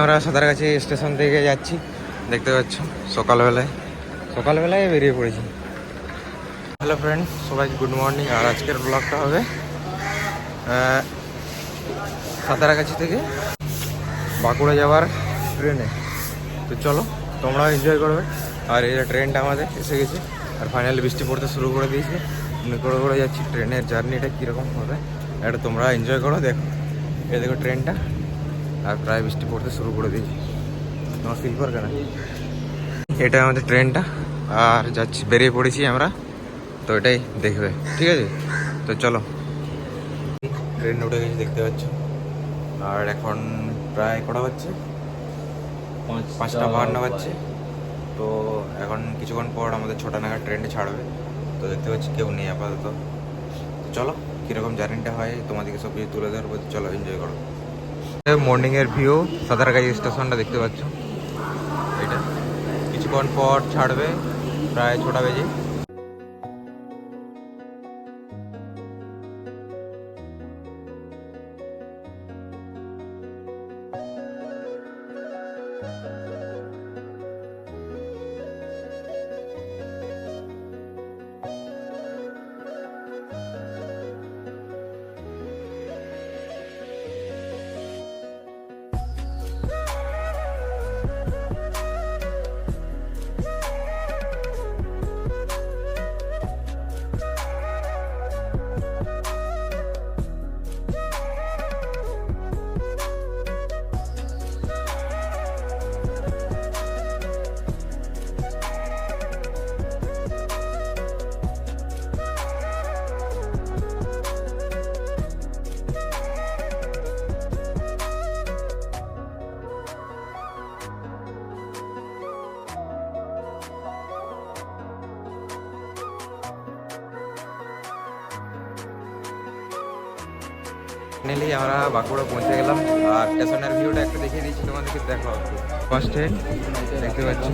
আমরা সাঁতারগাছি স্টেশন থেকে যাচ্ছি, দেখতে পাচ্ছ, সকালবেলায়। সকালবেলায় বেরিয়ে পড়েছি। হ্যালো ফ্রেন্ড সবাই গুড মর্নিং আর আজকের ব্লগটা হবে সাঁতারাগাছি থেকে বাঁকুড়া যাওয়ার ট্রেনে। তো চলো, তোমরাও এনজয় করবে। আর এই ট্রেনটা আমাদের এসে গেছে। আর ফাইনালি বৃষ্টি পড়তে শুরু করে দিয়েছে। আমি করে করে যাচ্ছি। ট্রেনের জার্নিটা কীরকম হবে, এটা তোমরা এনজয় করো, দেখো। এই দেখো ট্রেনটা। আর প্রায় বৃষ্টি পড়তে শুরু করে দিয়েছি। তোমার ফিল কর কেন? এটা আমাদের ট্রেনটা আর যাচ্ছি বেরিয়ে পড়েছি আমরা। তো এটাই দেখবে ঠিক আছে? তো চলো। ট্রেন উঠে গেছি দেখতে পাচ্ছ। আর এখন প্রায় কটা বাজছে? পাঁচটা বাহান্ন বাজছে। তো এখন কিছুক্ষণ পর আমাদের ছটা নাগাদ ট্রেনটা ছাড়বে। তো দেখতে পাচ্ছি কেউ নেই আপাতত। চলো কীরকম জার্নিটা হয় তোমাদেরকে সব কিছু তুলে ধরবো। চলো এনজয় করো। মর্নিংয়ের ভিউ। সাদারগাঁই স্টেশনটা দেখতে পাচ্ছ। এটা কিছুক্ষণ পর ছাড়বে প্রায় ছটা বেজে। ফাইনালি আমরা বাঁকুড়া পৌঁছে গেলাম। আর স্টেশনের ভিউটা একটু দেখিয়ে দিচ্ছি, তোমাদেরকে দেখো ফার্স্টে দেখতে পাচ্ছি।